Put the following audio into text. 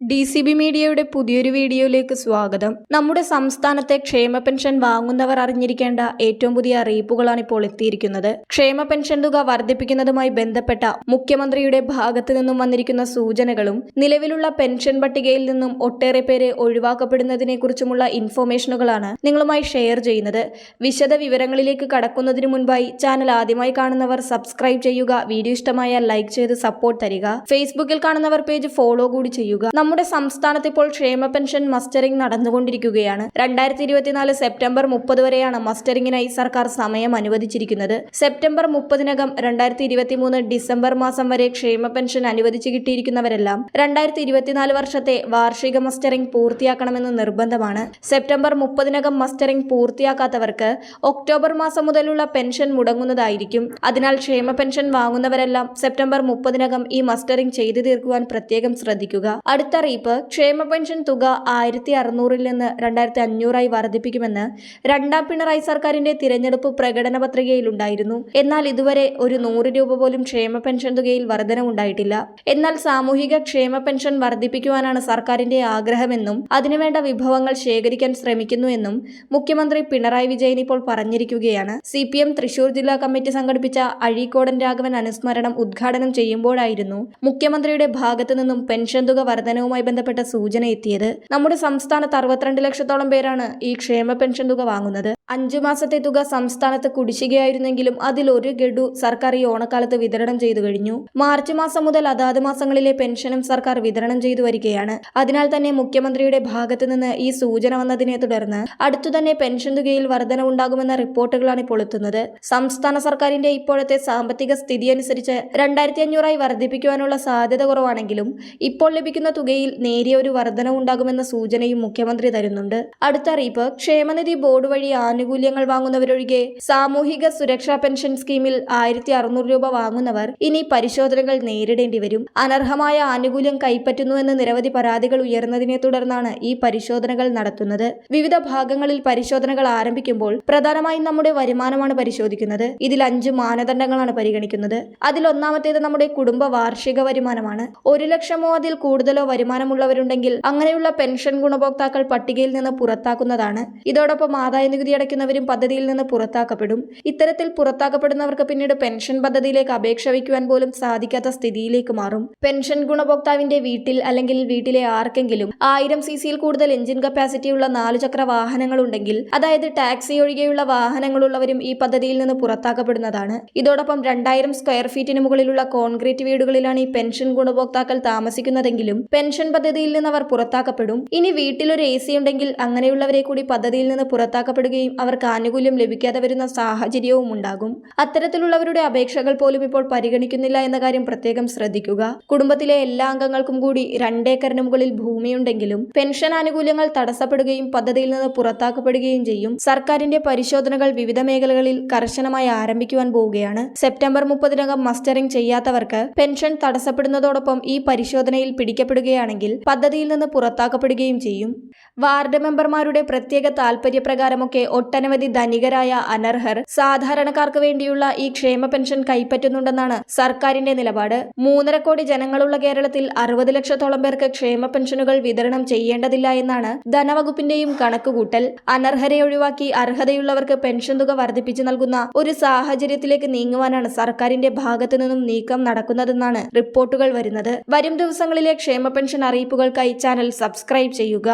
D C B മീഡിയയുടെ പുതിയൊരു വീഡിയോയിലേക്ക് സ്വാഗതം. നമ്മുടെ സംസ്ഥാനത്തെ ക്ഷേമ പെൻഷൻ വാങ്ങുന്നവർ അറിഞ്ഞിരിക്കേണ്ട ഏറ്റവും പുതിയ അറിയിപ്പുകളാണ് ഇപ്പോൾ എത്തിയിരിക്കുന്നത്. ക്ഷേമ പെൻഷൻ തുക വർദ്ധിപ്പിക്കുന്നതുമായി ബന്ധപ്പെട്ട മുഖ്യമന്ത്രിയുടെ ഭാഗത്തു നിന്നും വന്നിരിക്കുന്ന സൂചനകളും നിലവിലുള്ള പെൻഷൻ പട്ടികയിൽ നിന്നും ഒട്ടേറെ പേരെ ഒഴിവാക്കപ്പെടുന്നതിനെ കുറിച്ചുമുള്ള ഇൻഫോർമേഷനുകളാണ് നിങ്ങളുമായി ഷെയർ ചെയ്യുന്നത്. വിശദ വിവരങ്ങളിലേക്ക് കടക്കുന്നതിന് മുൻപായി ചാനൽ ആദ്യമായി കാണുന്നവർ സബ്സ്ക്രൈബ് ചെയ്യുക വീഡിയോ ഇഷ്ടമായാൽ ലൈക്ക് ചെയ്ത് സപ്പോർട്ട് തരിക. ഫേസ്ബുക്കിൽ കാണുന്നവർ പേജ് ഫോളോ കൂടി ചെയ്യുക. നമ്മുടെ സംസ്ഥാനത്ത് ഇപ്പോൾ ക്ഷേമ പെൻഷൻ മസ്റ്ററിംഗ് നടന്നുകൊണ്ടിരിക്കുകയാണ്. രണ്ടായിരത്തി ഇരുപത്തിനാല് സെപ്റ്റംബർ മുപ്പത് വരെയാണ് മസ്റ്ററിംഗിനായി സർക്കാർ സമയം അനുവദിച്ചിരിക്കുന്നത്. സെപ്റ്റംബർ മുപ്പതിനകം രണ്ടായിരത്തി ഇരുപത്തിമൂന്ന് ഡിസംബർ മാസം വരെ ക്ഷേമ പെൻഷൻ അനുവദിച്ചു കിട്ടിയിരിക്കുന്നവരെല്ലാം രണ്ടായിരത്തി ഇരുപത്തിനാല് വർഷത്തെ വാർഷിക മസ്റ്ററിംഗ് പൂർത്തിയാക്കണമെന്ന് നിർബന്ധമാണ്. സെപ്റ്റംബർ മുപ്പതിനകം മസ്റ്ററിംഗ് പൂർത്തിയാക്കാത്തവർക്ക് ഒക്ടോബർ മാസം മുതലുള്ള പെൻഷൻ മുടങ്ങുന്നതായിരിക്കും. അതിനാൽ ക്ഷേമ പെൻഷൻ വാങ്ങുന്നവരെല്ലാം സെപ്റ്റംബർ മുപ്പതിനകം ഈ മസ്റ്ററിംഗ് ചെയ്തു തീർക്കുവാൻ പ്രത്യേകം ശ്രദ്ധിക്കുക. അടുത്ത അറിയിപ്പ് ക്ഷേമ പെൻഷൻ തുക ആയിരത്തി അറുന്നൂറിൽ നിന്ന് രണ്ടായിരത്തി അഞ്ഞൂറായി വർദ്ധിപ്പിക്കുമെന്ന് രണ്ടാം പിണറായി സർക്കാരിന്റെ തിരഞ്ഞെടുപ്പ് പ്രകടന പത്രികയിലുണ്ടായിരുന്നു എന്നാൽ ഇതുവരെ ഒരു നൂറ് രൂപ പോലും ക്ഷേമ പെൻഷൻ തുകയിൽ വർധനമുണ്ടായിട്ടില്ല എന്നാൽ സാമൂഹിക ക്ഷേമ പെൻഷൻ വർദ്ധിപ്പിക്കുവാനാണ് സർക്കാരിന്റെ ആഗ്രഹമെന്നും അതിനുവേണ്ട വിഭവങ്ങൾ ശേഖരിക്കാൻ ശ്രമിക്കുന്നു എന്നും മുഖ്യമന്ത്രി പിണറായി വിജയൻ ഇപ്പോൾ പറഞ്ഞിരിക്കുകയാണ്. സി പി എം തൃശൂർ ജില്ലാ കമ്മിറ്റി സംഘടിപ്പിച്ച അഴീക്കോടൻ രാഘവൻ അനുസ്മരണം ഉദ്ഘാടനം ചെയ്യുമ്പോഴായിരുന്നു മുഖ്യമന്ത്രിയുടെ ഭാഗത്തു നിന്നും പെൻഷൻ തുക വർധനവുമായി ബന്ധപ്പെട്ട സൂചന എത്തിയത് നമ്മുടെ സംസ്ഥാനത്ത് അറുപത്തിരണ്ട് ലക്ഷത്തോളം പേരാണ് ഈ ക്ഷേമ പെൻഷൻ തുക വാങ്ങുന്നത്. അഞ്ചു മാസത്തെ തുക സംസ്ഥാനത്ത് കുടിശ്ശികയായിരുന്നെങ്കിലും അതിൽ ഒരു ഗഡു സർക്കാർ ഈ ഓണക്കാലത്ത് വിതരണം ചെയ്തു കഴിഞ്ഞു. മാർച്ച് മാസം മുതൽ അതാത് മാസങ്ങളിലെ പെൻഷനും സർക്കാർ വിതരണം ചെയ്തു വരികയാണ്. അതിനാൽ തന്നെ മുഖ്യമന്ത്രിയുടെ ഭാഗത്തു നിന്ന് ഈ സൂചന വന്നതിനെ തുടർന്ന് അടുത്തു തന്നെ പെൻഷൻ തുകയിൽ വർധനവുണ്ടാകുമെന്ന റിപ്പോർട്ടുകളാണ് ഇപ്പോൾ എത്തുന്നത്. സംസ്ഥാന സർക്കാരിന്റെ ഇപ്പോഴത്തെ സാമ്പത്തിക സ്ഥിതി അനുസരിച്ച് രണ്ടായിരത്തി അഞ്ഞൂറായി വർദ്ധിപ്പിക്കുവാനുള്ള സാധ്യത കുറവാണെങ്കിലും ഇപ്പോൾ ലഭിക്കുന്ന തുകയിൽ നേരിയ ഒരു വർധനവുണ്ടാകുമെന്ന സൂചനയും മുഖ്യമന്ത്രി തരുന്നുണ്ട്. അടുത്ത അറിയിപ്പ് ക്ഷേമനിധി ബോർഡ് വഴി ആനുകൂല്യങ്ങൾ വാങ്ങുന്നവരൊഴികെ സാമൂഹിക സുരക്ഷാ പെൻഷൻ സ്കീമിൽ ആയിരത്തി അറുന്നൂറ് രൂപ വാങ്ങുന്നവർ ഇനി പരിശോധനകൾ നേരിടേണ്ടി വരും. അനർഹമായ ആനുകൂല്യം കൈപ്പറ്റുന്നുവെന്ന് നിരവധി പരാതികൾ ഉയർന്നതിനെ തുടർന്നാണ് ഈ പരിശോധനകൾ നടത്തുന്നത്. വിവിധ ഭാഗങ്ങളിൽ പരിശോധനകൾ ആരംഭിക്കുമ്പോൾ പ്രധാനമായും നമ്മുടെ വരുമാനമാണ് പരിശോധിക്കുന്നത്. ഇതിൽ അഞ്ച് മാനദണ്ഡങ്ങളാണ് പരിഗണിക്കുന്നത്. അതിൽ ഒന്നാമത്തേത് നമ്മുടെ കുടുംബ വാർഷിക വരുമാനമാണ്. ഒരു ലക്ഷമോ അതിൽ കൂടുതലോ വരുമാനമുള്ളവരുണ്ടെങ്കിൽ അങ്ങനെയുള്ള പെൻഷൻ ഗുണഭോക്താക്കൾ പട്ടികയിൽ നിന്ന് പുറത്താക്കുന്നതാണ്. ഇതോടൊപ്പം ആദായ നികുതി അടയ്ക്കുന്നവരും പദ്ധതിയിൽ നിന്ന് പുറത്താക്കപ്പെടും. ഇത്തരത്തിൽ പുറത്താക്കപ്പെടുന്നവർക്ക് പിന്നീട് പെൻഷൻ പദ്ധതിയിലേക്ക് അപേക്ഷ വയ്ക്കുവാൻ പോലും സാധിക്കാത്ത സ്ഥിതിയിലേക്ക് മാറും. പെൻഷൻ ഗുണഭോക്താവിന്റെ വീട്ടിൽ അല്ലെങ്കിൽ വീട്ടിലെ ആർക്കെങ്കിലും ആയിരം സി സിയിൽ കൂടുതൽ എഞ്ചിൻ കപ്പാസിറ്റി കപ്പാസിറ്റിയുള്ള നാലുചക്ര വാഹനങ്ങൾ ഉണ്ടെങ്കിൽ അതായത് ടാക്സി ഒഴികെയുള്ള വാഹനങ്ങളുള്ളവരും ഈ പദ്ധതിയിൽ നിന്ന് പുറത്താക്കപ്പെടുന്നതാണ്. ഇതോടൊപ്പം രണ്ടായിരം സ്ക്വയർ ഫീറ്റിന് മുകളിലുള്ള കോൺക്രീറ്റ് വീടുകളിലാണ് ഈ പെൻഷൻ ഗുണഭോക്താക്കൾ താമസിക്കുന്നതെങ്കിലും പെൻഷൻ പദ്ധതിയിൽ നിന്ന് അവർ പുറത്താക്കപ്പെടും. ഇനി വീട്ടിലൊരു എ സി ഉണ്ടെങ്കിൽ അങ്ങനെയുള്ളവരെ കൂടി പദ്ധതിയിൽ നിന്ന് പുറത്താക്കപ്പെടുകയും അവർക്ക് ആനുകൂല്യം ലഭിക്കാതെ വരുന്ന സാഹചര്യവും ഉണ്ടാകും. അത്തരത്തിലുള്ളവരുടെ അപേക്ഷകൾ പോലും ഇപ്പോൾ പരിഗണിക്കുന്നില്ല എന്ന കാര്യം പ്രത്യേകം ശ്രദ്ധിക്കുക. കുടുംബത്തിലെ എല്ലാ അംഗങ്ങൾക്കും കൂടി രണ്ടേക്കറിന് മുകളിൽ ഭൂമിയുണ്ടെങ്കിലും പെൻഷൻ ആനുകൂല്യങ്ങൾ തടസ്സപ്പെടുകയും പദ്ധതിയിൽ നിന്ന് പുറത്താക്കപ്പെടുകയും ചെയ്യും. സർക്കാരിന്റെ പരിശോധനകൾ വിവിധ മേഖലകളിൽ കർശനമായി ആരംഭിക്കുവാൻ പോവുകയാണ്. സെപ്റ്റംബർ മുപ്പതിനകം മസ്റ്ററിംഗ് ചെയ്യാത്തവർക്ക് പെൻഷൻ തടസ്സപ്പെടുന്നതോടൊപ്പം ഈ പരിശോധനയിൽ പിടിക്കപ്പെടുകയാണെങ്കിൽ പദ്ധതിയിൽ നിന്ന് പുറത്താക്കപ്പെടുകയും ചെയ്യും. വാർഡ് മെമ്പർമാരുടെ പ്രത്യേക താൽപര്യപ്രകാരമൊക്കെ ഒട്ടനവധി ധനികരായ അനർഹർ സാധാരണക്കാർക്ക് വേണ്ടിയുള്ള ഈ ക്ഷേമ പെൻഷൻ കൈപ്പറ്റുന്നുണ്ടെന്നാണ് സർക്കാരിന്റെ നിലപാട്. മൂന്നര കോടി ജനങ്ങളുള്ള കേരളത്തിൽ അറുപത് ലക്ഷത്തോളം പേർക്ക് ക്ഷേമ പെൻഷനുകൾ വിതരണം ചെയ്യേണ്ടതില്ല എന്നാണ് ധനവകുപ്പിന്റെയും കണക്കുകൂട്ടൽ. അനർഹരെ ഒഴിവാക്കി അർഹതയുള്ളവർക്ക് പെൻഷൻ തുക വർദ്ധിപ്പിച്ചു നൽകുന്ന ഒരു സാഹചര്യത്തിലേക്ക് നീങ്ങുവാനാണ് സർക്കാരിന്റെ ഭാഗത്തു നിന്നും നീക്കം നടക്കുന്നതെന്നാണ് റിപ്പോർട്ടുകൾ വരുന്നത്. വരും ദിവസങ്ങളിലെ ക്ഷേമ പെൻഷൻ അറിയിപ്പുകൾക്കായി ചാനൽ സബ്സ്ക്രൈബ് ചെയ്യുക.